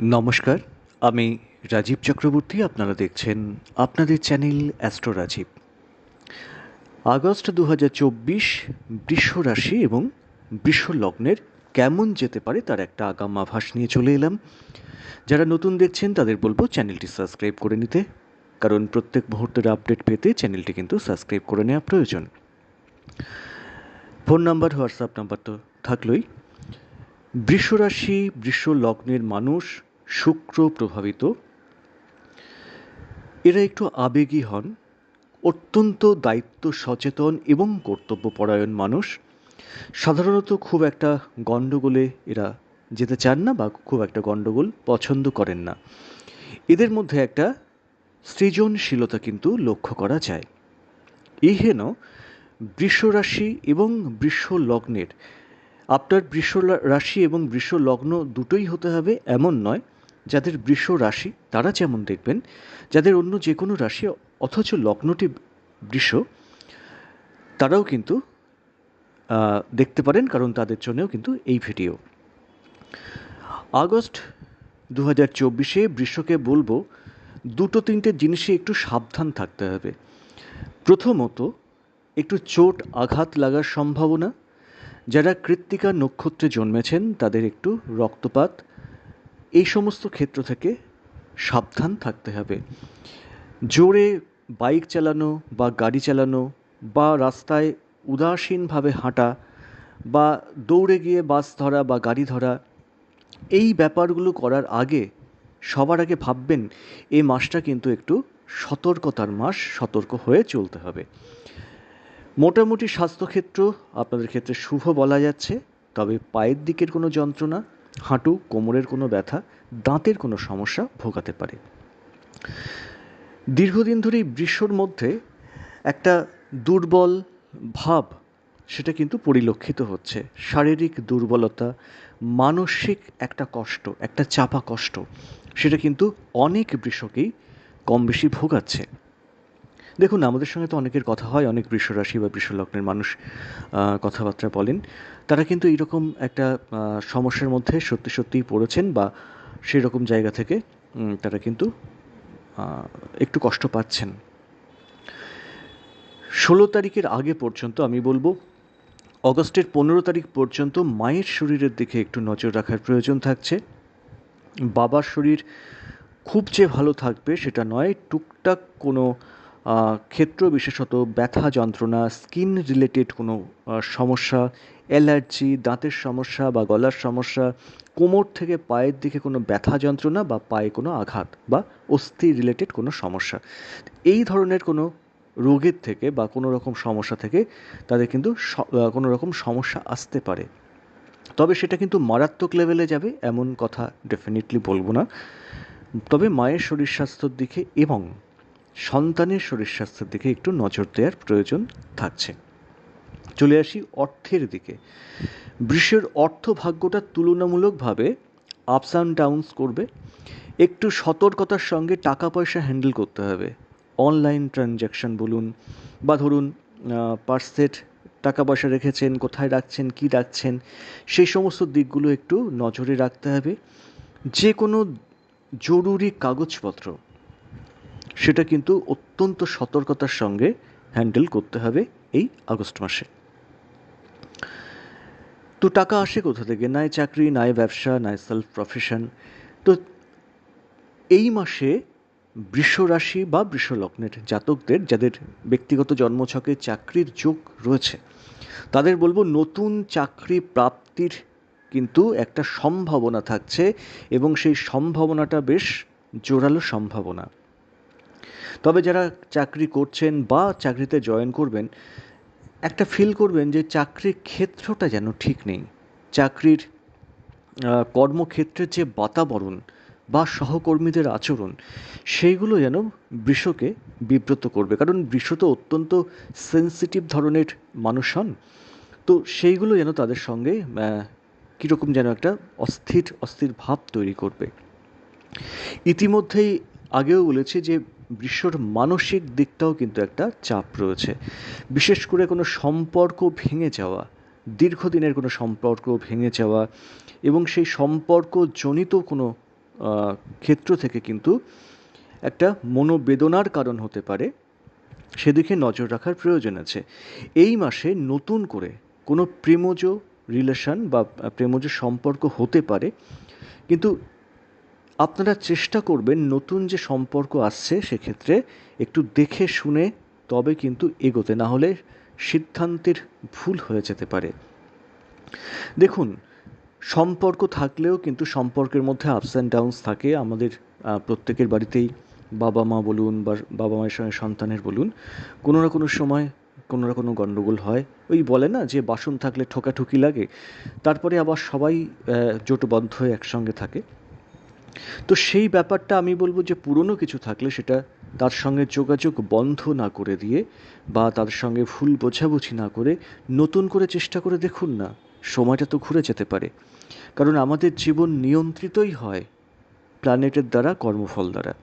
নমস্কার, আমি রাজীব চক্রবর্তী, আপনারা দেখছেন আপনাদের চ্যানেল অ্যাস্ট্রো রাজীব। আগস্ট দু হাজার চব্বিশ, বৃষ রাশি এবং বৃষ লগ্নের কেমন যেতে পারে তার একটা আগাম আভাস নিয়ে চলে এলাম। যারা নতুন দেখছেন, তাদের বলব চ্যানেলটি সাবস্ক্রাইব করে নিতে, কারণ প্রত্যেক মুহূর্তের আপডেট পেতে চ্যানেলটি কিন্তু সাবস্ক্রাইব করে নেওয়া প্রয়োজন। ফোন নাম্বার, হোয়াটসঅ্যাপ নাম্বার তো থাকলোই। বৃষ রাশি, বৃষ লগ্নের মানুষ শুক্র প্রভাবিত। এরা একটু আবেগী হন, অত্যন্ত দায়িত্ব সচেতন এবং কর্তব্যপরায়ণ মানুষ। সাধারণত খুব একটা গণ্ডগোলে এরা যেতে চান না বা খুব একটা গণ্ডগোল পছন্দ করেন না। এদের মধ্যে একটা সৃজনশীলতা কিন্তু লক্ষ্য করা যায়। এই হেন বৃষ এবং বৃষ লগ্নের আপনার বৃষ রাশি এবং বৃষ লগ্ন দুটোই হতে হবে এমন নয় যাদের বৃষ রাশি, তারা যেমন দেখবেন, যাদের অন্য যে কোনো রাশি অথচ লগ্নটি বৃষ, তারাও কিন্তু দেখতে পারেন কারণ তাদের জন্যও কিন্তু এই ভিডিও। আগস্ট দু হাজার চব্বিশে বৃষকে বলব, দুটো তিনটে জিনিসে একটু সাবধান থাকতে হবে। প্রথমত, একটু চোট আঘাত লাগার সম্ভাবনা, যারা কৃত্তিকা নক্ষত্রে জন্মেছেন, তাদের একটু রক্তপাত এই সমস্ত ক্ষেত্র থেকে সাবধান থাকতে হবে। জোরে বাইক চালানো বা গাড়ি চালানো বা রাস্তায় উদাসীনভাবে হাঁটা বা দৌড়ে গিয়ে বাস ধরা বা গাড়ি ধরা, এই ব্যাপারগুলো করার আগে সবার আগে ভাববেন, এই মাসটা কিন্তু একটু সতর্কতার মাস, সতর্ক হয়ে চলতে হবে। মোটামুটি স্বাস্থ্যক্ষেত্র আপনাদের ক্ষেত্রে শুভ বলা যাচ্ছে, তবে পায়ের দিকের কোনো যন্ত্রণা হাঁটু, কোমরের কোনো ব্যথা, দাঁতের কোনো সমস্যা ভোগাতে পারে। দীর্ঘদিন ধরেই বৃষর মধ্যে একটা দুর্বল ভাব, সেটা কিন্তু পরিলক্ষিত হচ্ছে। শারীরিক দুর্বলতা, মানসিক একটা কষ্ট, একটা চাপা কষ্ট, সেটা কিন্তু অনেক বৃষকেই কম বেশি ভোগাচ্ছে। দেখুন, আমাদের সঙ্গে তো অনেকের কথা হয়, অনেক বৃষরাশি বা বৃষলগ্নের মানুষ কথাবার্তা বলেন। তারা কিন্তু এইরকম একটা সমস্যার মধ্যে সত্যি সত্যিই পড়েছেন বা সেই রকম জায়গা থেকে তারা কিন্তু একটু কষ্ট পাচ্ছেন। ষোলো তারিখের আগে পর্যন্ত আমি বলব, অগস্টের পনেরো তারিখ পর্যন্ত মায়ের শরীরের দিকে একটু নজর রাখার প্রয়োজন থাকছে। বাবার শরীর খুব যে ভালো থাকবে সেটা নয়, টুকটাক কোনো ক্ষেত্র বিশেষত ব্যথা যন্ত্রণা স্কিন রিলেটেড কোনো সমস্যা অ্যালার্জি দাঁতের সমস্যা বা গলার সমস্যা, কোমর থেকে পায়ের দিকে কোনো ব্যথা যন্ত্রণা বা পায়ে কোনো আঘাত বা অস্থি রিলেটেড কোনো সমস্যা। এই ধরনের কোনো রোগের থেকে বা কোনো রকম সমস্যা থেকে তাদের কিন্তু কোনো রকম সমস্যা আসতে পারে। তবে সেটা কিন্তু মারাত্মক লেভেলে যাবে, এমন কথা ডেফিনেটলি বলব না। তবে মায়ের শরীর স্বাস্থ্যর দিকে এবং সন্তানের শরীর স্বাস্থ্যের দিকে একটু নজর দেওয়ার প্রয়োজন থাকছে। চলে আসি অর্থের দিকে। বৃষের অর্থ ভাগ্যটা তুলনামূলকভাবে আপস অ্যান্ড ডাউনস করবে। একটু সতর্কতার সঙ্গে টাকা পয়সা হ্যান্ডেল করতে হবে। অনলাইন ট্রানজ্যাকশান বলুন বা ধরুন পার্সেট টাকা পয়সা রেখেছেন, কোথায় রাখছেন, কি রাখছেন, সেই সমস্ত দিকগুলো একটু নজরে রাখতে হবে। যে কোনো জরুরি কাগজপত্র সেটা কিন্তু অত্যন্ত সতর্কতার সঙ্গে হ্যান্ডেল করতে হবে এই আগস্ট মাসে। তো টাকা আসে কোথা থেকে? নাই চাকরি নাই ব্যবসা নাই সেলফ প্রফেশন তো এই মাসে বৃষ রাশি বা বৃষ লগ্নের জাতকদের, যাদের ব্যক্তিগত জন্মছকে চাকরির যোগ রয়েছে, তাদের বলব নতুন চাকরি প্রাপ্তির কিন্তু একটা সম্ভাবনা থাকছে এবং সেই সম্ভাবনাটা বেশ জোরালো সম্ভাবনা। তবে যারা চাকরি করছেন বা চাকরিতে জয়েন করবেন, একটা ফিল করবেন যে চাকরির ক্ষেত্রটা যেন ঠিক নেই। চাকরির কর্মক্ষেত্রের যে বাতাবরণ বা সহকর্মীদের আচরণ, সেইগুলো যেন বৃষকে বিব্রত করবে। কারণ বৃষ তো অত্যন্ত সেন্সিটিভ ধরনের মানুষ হন। তো সেইগুলো যেন তাদের সঙ্গে কীরকম যেন একটা অস্থির অস্থির ভাব তৈরি করবে। ইতিমধ্যেই আগেও বলেছি যে বৃষর মানসিক দিকটাও কিন্তু একটা চাপ রয়েছে। বিশেষ করে কোনো সম্পর্ক ভেঙে যাওয়া, দীর্ঘদিনের কোনো সম্পর্ক ভেঙে যাওয়া এবং সেই সম্পর্কজনিত কোনো ক্ষেত্র থেকে কিন্তু একটা মনোবেদনার কারণ হতে পারে, সেদিকে নজর রাখার প্রয়োজন আছে। এই মাসে নতুন করে কোনো প্রেমজ রিলেশন বা প্রেমজ সম্পর্ক হতে পারে, কিন্তু আপনারা চেষ্টা করবেন নতুন যে সম্পর্ক আসছে সেক্ষেত্রে একটু দেখে শুনে তবে কিন্তু এগোতে, না হলে সিদ্ধান্তের ভুল হয়ে যেতে পারে। দেখুন, সম্পর্ক থাকলেও কিন্তু সম্পর্কের মধ্যে আপস অ্যান্ড ডাউনস থাকে। আমাদের প্রত্যেকের বাড়িতেই বাবা মা বলুন বা বাবা মায়ের সঙ্গে সন্তানের বলুন, কোনো না কোনো সময় কোনো না কোনো গণ্ডগোল হয়। ওই বলে না যে বাসন থাকলে ঠোকাঠুকি লাগে, তারপরে আবার সবাই জোটবদ্ধ হয়ে একসঙ্গে থাকে। তো সেই ব্যাপারটা আমি বলব যে পুরনো কিছু থাকলে সেটা তার সঙ্গে যোগাযোগ বন্ধ না করে দিয়ে বা তার সঙ্গে ভুল বোঝাবুঝি না করে নতুন করে চেষ্টা করে দেখুন না। সময়টা তো ঘুরে যেতে পারে। কারণ আমাদের জীবন নিয়ন্ত্রিতই হয় প্ল্যানেটের দ্বারা, কর্মফল দ্বারা।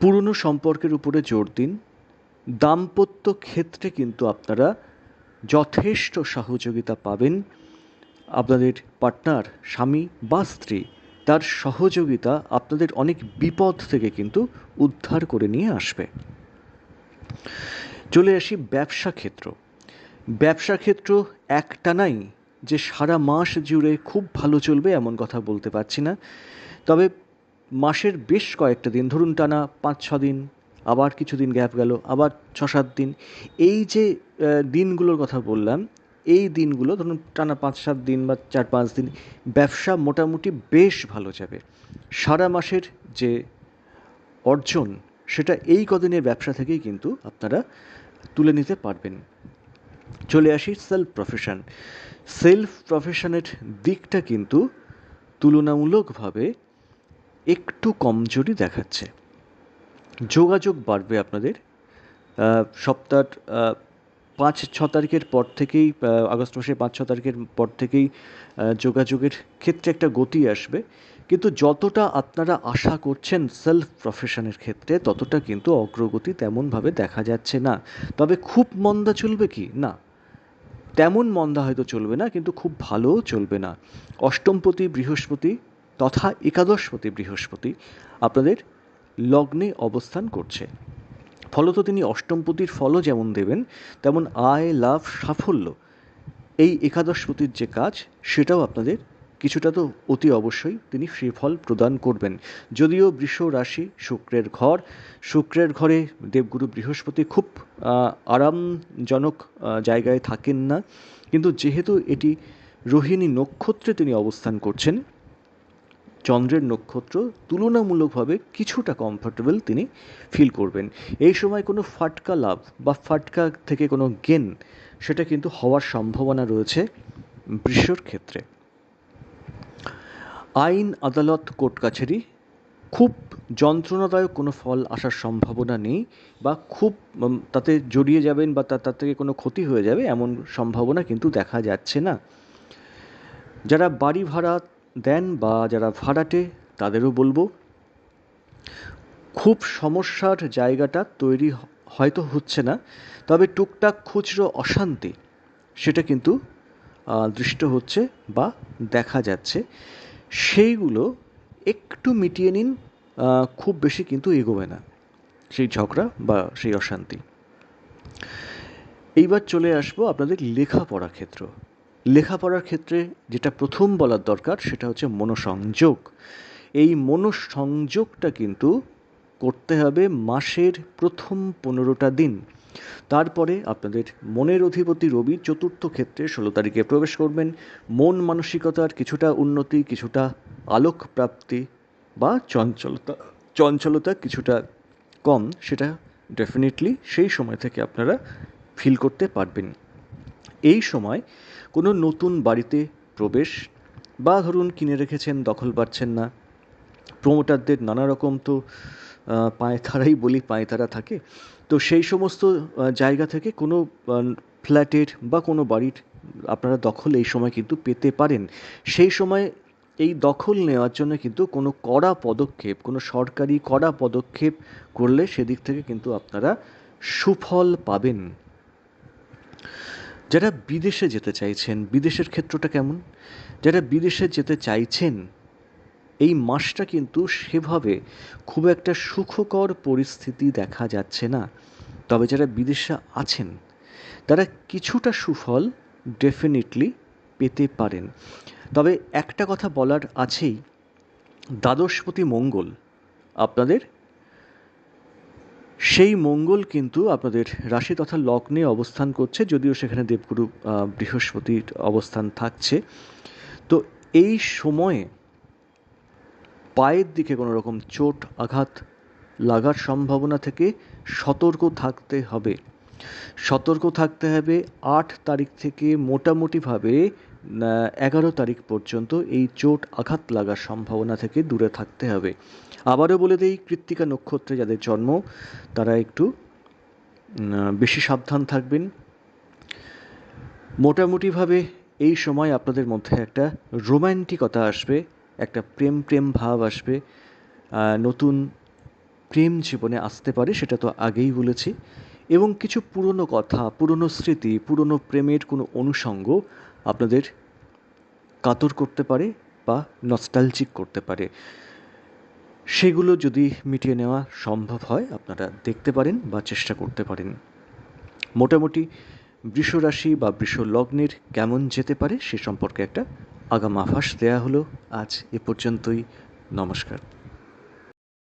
পুরনো সম্পর্কের উপরে জোর দিন। দাম্পত্য ক্ষেত্রে কিন্তু আপনারা যথেষ্ট সহযোগিতা পাবেন। আপনাদের পার্টনার, স্বামী বা স্ত্রী, তার সহযোগিতা আপনাদের অনেক বিপদ থেকে কিন্তু উদ্ধার করে নিয়ে আসবে। চলে আসি ব্যবসা ক্ষেত্র। ব্যবসা ক্ষেত্র একটানাই যে সারা মাস জুড়ে খুব ভালো চলবে এমন কথা বলতে পারছি না। তবে মাসের বেশ কয়েকটা দিন, ধরুন টানা পাঁচ, ছ দিন, আবার কিছুদিন গ্যাপ গেল, আবার ছ, সাত দিন, এই যে দিনগুলোর কথা বললাম এই দিনগুলো ধরুন টানা পাঁচ, সাত দিন বা চার, পাঁচ দিন ব্যবসা মোটামুটি বেশ ভালো যাবে। সারা মাসের যে অর্জন, সেটা এই কদিনের ব্যবসা থেকেই কিন্তু আপনারা তুলে নিতে পারবেন। চলে আসি সেলফ প্রফেশন সেলফ প্রফেশনের দিকটা কিন্তু তুলনামূলকভাবে একটু কমজোরি দেখাচ্ছে। যোগাযোগ বাড়বে আপনাদের। সপ্তাহ পাঁচ, ছ তারিখের পর থেকেই আগস্ট মাসের পাঁচ, ছ তারিখের পর থেকেই যোগাযোগের ক্ষেত্রে একটা গতি আসবে। কিন্তু যতটা আপনারা আশা করছেন সেলফ প্রফেশনের ক্ষেত্রে, ততটা কিন্তু অগ্রগতি তেমনভাবে দেখা যাচ্ছে না। তবে খুব মন্দা চলবে কি? না। তেমন মন্দা হয়তো চলবে না, কিন্তু খুব ভালোও চলবে না। অষ্টমপতি বৃহস্পতি তথা একাদশপতি বৃহস্পতি আপনাদের লগ্নে অবস্থান করছে। ফলত তিনি অষ্টমপতির ফলও যেমন দেবেন, তেমন আয়, লাভ, সাফল্য। এই একাদশপতির যে কাজ, সেটাও আপনাদের কিছুটা তো অতি অবশ্যই তিনি ফল প্রদান করবেন। যদিও বৃষ রাশি শুক্রের ঘর, শুক্রের ঘরে দেবগুরু বৃহস্পতি খুব আরামজনক জায়গায় থাকেন না। কিন্তু যেহেতু এটি রোহিণী নক্ষত্রে তিনি অবস্থান করছেন চন্দ্রের নক্ষত্র তুলনামূলকভাবে কিছুটা কমফর্টেবল তিনি ফিল করবেন। এই সময় কোনো ফাটকা লাভ বা ফাটকা থেকে কোনো গেন সেটা কিন্তু হওয়ার সম্ভাবনা রয়েছে বৃষর ক্ষেত্রে। আইন, আদালত, কোর্ট কাছারি খুব যন্ত্রণাদায়ক কোনো ফল আসার সম্ভাবনা নেই বা খুব তাতে জড়িয়ে যাবেন বা তার থেকে কোনো ক্ষতি হয়ে যাবে এমন সম্ভাবনা কিন্তু দেখা যাচ্ছে না। যারা বাড়ি ভাড়া দেন বা যারা ভাড়াটে তাদেরও বলব, খুব সমস্যার জায়গাটা তৈরি হয়তো হচ্ছে না, তবে টুকটাক খুচরো অশান্তি, সেটা কিন্তু দৃষ্ট হচ্ছে বা দেখা যাচ্ছে। সেইগুলো একটু মিটিয়ে নিন খুব বেশি কিন্তু এগোবে না, সেই ঝগড়া বা সেই অশান্তি। এইবার চলে আসব আপনাদের লেখাপড়া ক্ষেত্র। লেখাপড়ার ক্ষেত্রে যেটা প্রথম বলার দরকার সেটা হচ্ছে মনোসংযোগ। এই মনোসংযোগটা কিন্তু করতে হবে মাসের প্রথম পনেরোটা দিন। তারপরে আপনাদের মনের অধিপতি রবি চতুর্থ ক্ষেত্রে ষোলো তারিখে প্রবেশ করবেন। মন মানসিকতার কিছুটা উন্নতি, কিছুটা আলোক প্রাপ্তি বা চঞ্চলতা চঞ্চলতা কিছুটা কম, সেটা ডেফিনেটলি সেই সময় থেকে আপনারা ফিল করতে পারবেন। এই সময় কোনো নতুন বাড়িতে প্রবেশ বা ধরুন কিনে রেখেছেন, দখল পাচ্ছেন না প্রমোটারদের নানা রকম তো পায়তারাই বলি পায়তারা থাকে, তো সেই সমস্ত জায়গা থেকে কোনো ফ্ল্যাটের বা কোনো বাড়ির আপনারা দখল এই সময় কিন্তু পেতে পারেন। সেই সময় এই দখল নেওয়ার জন্য কিন্তু কোনো কড়া পদক্ষেপ, কোনো সরকারি কড়া পদক্ষেপ করলে সেদিক থেকে কিন্তু আপনারা সুফল পাবেন। যারা বিদেশে যেতে চাইছেন, বিদেশের ক্ষেত্রটা কেমন? যারা বিদেশে যেতে চাইছেন, এই মাসটা কিন্তু সেভাবে খুব একটা সুখকর পরিস্থিতি দেখা যাচ্ছে না। তবে যারা বিদেশে আছেন, তারা কিছুটা সুফল ডেফিনেটলি পেতে পারেন। তবে একটা কথা বলার আছেই, দ্বাদশপতি মঙ্গল আপনাদের সেই মঙ্গল কিন্তু আপনাদের রাশি তথা লগ্নে অবস্থান করছে, যদিও সেখানে দেবগুরু বৃহস্পতির অবস্থান থাকছে। তো এই সময়ে পায়ের দিকে কোনো রকম চোট, আঘাত লাগার সম্ভাবনা থেকে সতর্ক থাকতে হবে। সতর্ক থাকতে হবে আট তারিখ থেকে মোটামুটিভাবে এগারো তারিখ পর্যন্ত এই চোট আঘাত লাগার সম্ভাবনা থেকে দূরে থাকতে হবে। আবারও বলে দেই, কৃত্তিকা নক্ষত্রে যাদের জন্ম, তারা একটু বেশি সাবধান থাকবেন। মোটামুটিভাবে এই সময় আপনাদের মধ্যে একটা রোম্যান্টিকতা আসবে, একটা প্রেম প্রেম ভাব আসবে। নতুন প্রেম জীবনে আসতে পারে, সেটা তো আগেই বলেছি। এবং কিছু পুরনো কথা, পুরনো স্মৃতি, পুরনো প্রেমের কোনো অনুষঙ্গ আপনাদের কাতর করতে পারে বা নস্টালজিক করতে পারে। সেগুলো যদি মিটিয়ে নেওয়া সম্ভব হয়, আপনারা দেখতে পারেন বা চেষ্টা করতে পারেন। মোটামুটি বৃষ রাশি বা বৃষ লগ্নের কেমন যেতে পারে, সে সম্পর্কে একটা আগাম আভাস দেয়া হলো। আজ এ পর্যন্তই। নমস্কার।